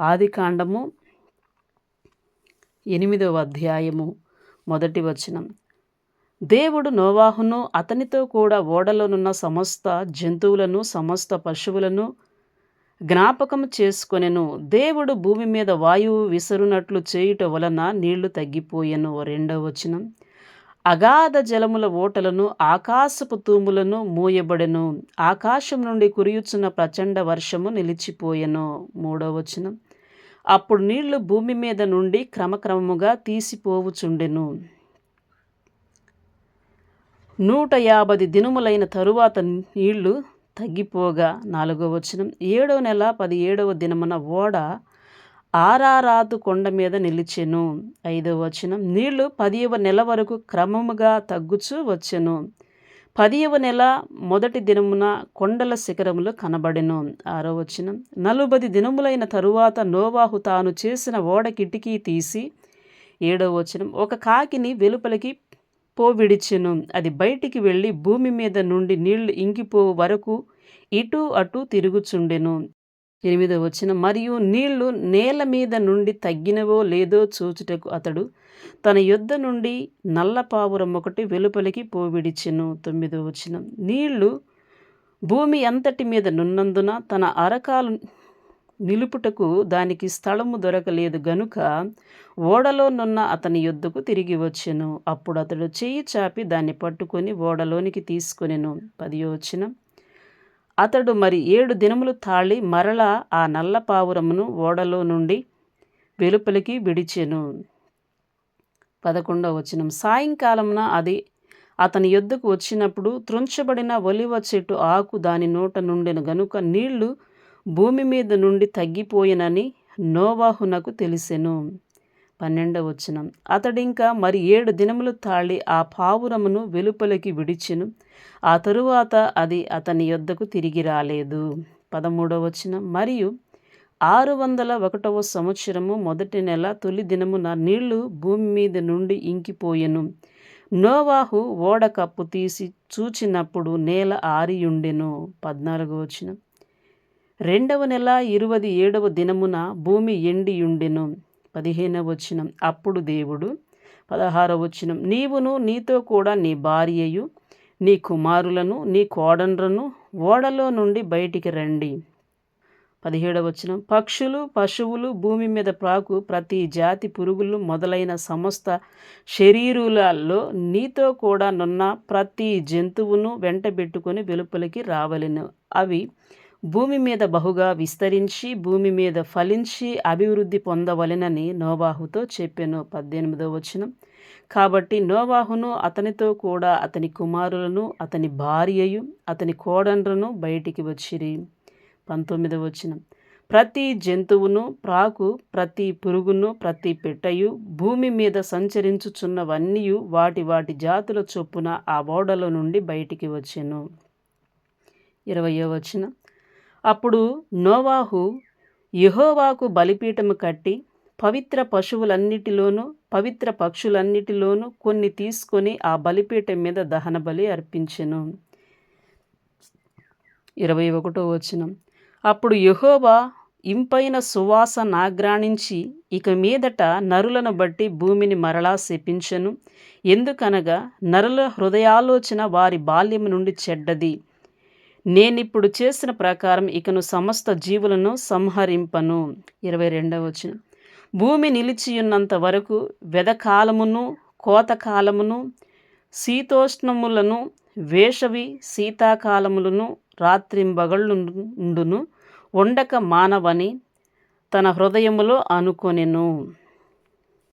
ఆదికాండము ఎనిమిదవ అధ్యాయము మొదటి వచనం. దేవుడు నోవాహును అతనితో కూడా ఓడలోనున్న సమస్త జంతువులను సమస్త పశువులను జ్ఞాపకం చేసుకొనెను. దేవుడు భూమి మీద వాయువు విసరునట్లు చేయుట వలన నీళ్ళు తగ్గిపోయెను. రెండవ వచనం. అగాధ జలముల ఓటలను ఆకాశపు తూములను మూయబడెను. ఆకాశం నుండి కురియుచున్న ప్రచండ వర్షము నిలిచిపోయెను. మూడవ వచనం. అప్పుడు నీళ్ళు భూమి మీద నుండి క్రమక్రమముగా తీసిపోవుచుండెను. నూట యాభై దినములైన తరువాత నీళ్ళు తగ్గిపోగా నాలుగో వచనం. ఏడవ నెల పదిహేడవ దినమున ఓడ ఆరారాతు కొండ మీద నిలిచెను. ఐదవ వచనం. నీళ్ళు పదివ నెల వరకు క్రమముగా తగ్గుచూ వచ్చెను. పదియవ నెల మొదటి దినమున కొండల శిఖరములు కనబడెను. ఆరో వచనం. నలుబది దినములైన తరువాత నోవాహు తాను చేసిన ఓడ కిటికీ తీసి ఏడవ వచనం ఒక కాకిని వెలుపలికి పోవిడిచెను. అది బయటికి వెళ్ళి భూమి మీద నుండి నీళ్ళు ఇంకిపో వరకు ఇటు అటు తిరుగుచుండెను. ఎనిమిదో వచ్చిన మరియు నీళ్ళు నేల మీద నుండి తగ్గినవో లేదో చూచుటకు అతడు తన యుద్ధ నుండి నల్ల పావురం ఒకటి వెలుపలికి పోవిడిచెను. తొమ్మిదో వచ్చిన నీళ్ళు భూమి అంతటి మీద నున్నందున తన అరకాలు నిలుపుటకు దానికి స్థలము దొరకలేదు. గనుక ఓడలో నున్న అతని యుద్ధకు తిరిగి వచ్చెను. అప్పుడు అతడు చెయ్యి చాపి దాన్ని పట్టుకొని ఓడలోనికి తీసుకొనెను. పదియో వచ్చిన అతడు మరి ఏడు దినములు తాళి మరలా ఆ నల్ల పావురమును ఓడలో నుండి వెలుపలికి విడిచెను. పదకొండవ వచనం. సాయంకాలమున అది అతని యొద్దకు వచ్చినప్పుడు త్రుంచబడిన ఒలివ చెట్టు ఆకు దాని నోట నుండిన గనుక నీళ్ళు భూమి మీద నుండి తగ్గిపోయినని నోవాహునకు తెలిసెను. పన్నెండవ వచనం. అతడింకా మరి ఏడు దినములు తాళి ఆ పావురమును వెలుపలికి విడిచెను. ఆ తరువాత అది అతని యొద్దకు తిరిగి రాలేదు. పదమూడవ వచనం. మరియు ఆరు వందల ఒకటవ సంవత్సరము మొదటి నెల తొలి దినమున నీళ్ళు భూమి మీద నుండి ఇంకిపోయెను. నోవాహు ఓడ కప్పు తీసి చూచినప్పుడు నేల ఆరియుండెను. పద్నాలుగో వచనం. రెండవ నెల ఇరవై ఏడవ దినమున భూమి ఎండియుండెను. పదిహేనవ వచనం. అప్పుడు దేవుడు పదహారవ వచనం నీవును నీతో కూడా నీ భార్యయు నీ కుమారులను నీ కోడండ్రను ఓడలో నుండి బయటికి రండి. పదిహేడవ వచనం పక్షులు పశువులు భూమి మీద ప్రాకు ప్రతి జాతి పురుగులు మొదలైన సమస్త శరీరులలో నీతో కూడా నున్న ప్రతి జంతువును వెంటబెట్టుకొని వెలుపలికి రావలను. అవి భూమి మీద బహుగా విస్తరించి భూమి మీద ఫలించి అభివృద్ధి పొందవలెనని నోవాహుతో చెప్పాను పద్దెనిమిదో వచనం. కాబట్టి నోవాహును అతనితో కూడా అతని కుమారులను అతని భార్యయు అతని కోడండ్రను బయటికి వచ్చిరి. పంతొమ్మిదవ వచనం. ప్రతి జంతువును ప్రాకు ప్రతి పురుగును ప్రతి పెట్టయు భూమి మీద సంచరించుచున్నవన్నీ వాటి వాటి జాతుల చొప్పున ఆ ఓడలో నుండి బయటికి వచ్చెను. ఇరవయో వచనం. అప్పుడు నోవాహు యహోవాకు బలిపీఠము కట్టి పవిత్ర పశువులన్నిటిలోనూ పవిత్ర పక్షులన్నిటిలోనూ కొన్ని తీసుకొని ఆ బలిపీఠం మీద దహన బలి అర్పించెను. ఇరవై ఒకటో వచనం. అప్పుడు యహోవా ఇంపైన సువాస నాగ్రాణించి ఇక మీదట నరులను బట్టి భూమిని మరలా శపించను. ఎందుకనగా నరుల హృదయాలోచన వారి బాల్యం నుండి చెడ్డది. నేనిప్పుడు చేసిన ప్రకారం ఇకను సమస్త జీవులను సంహరింపను. ఇరవై రెండవ వచ్చిన భూమి నిలిచియున్నంత వరకు వెదకాలమును కోతకాలమును శీతోష్ణములను వేషవి శీతాకాలములను రాత్రింబగళ్ళుండును ఉండక మానవని తన హృదయములో అనుకొనెను.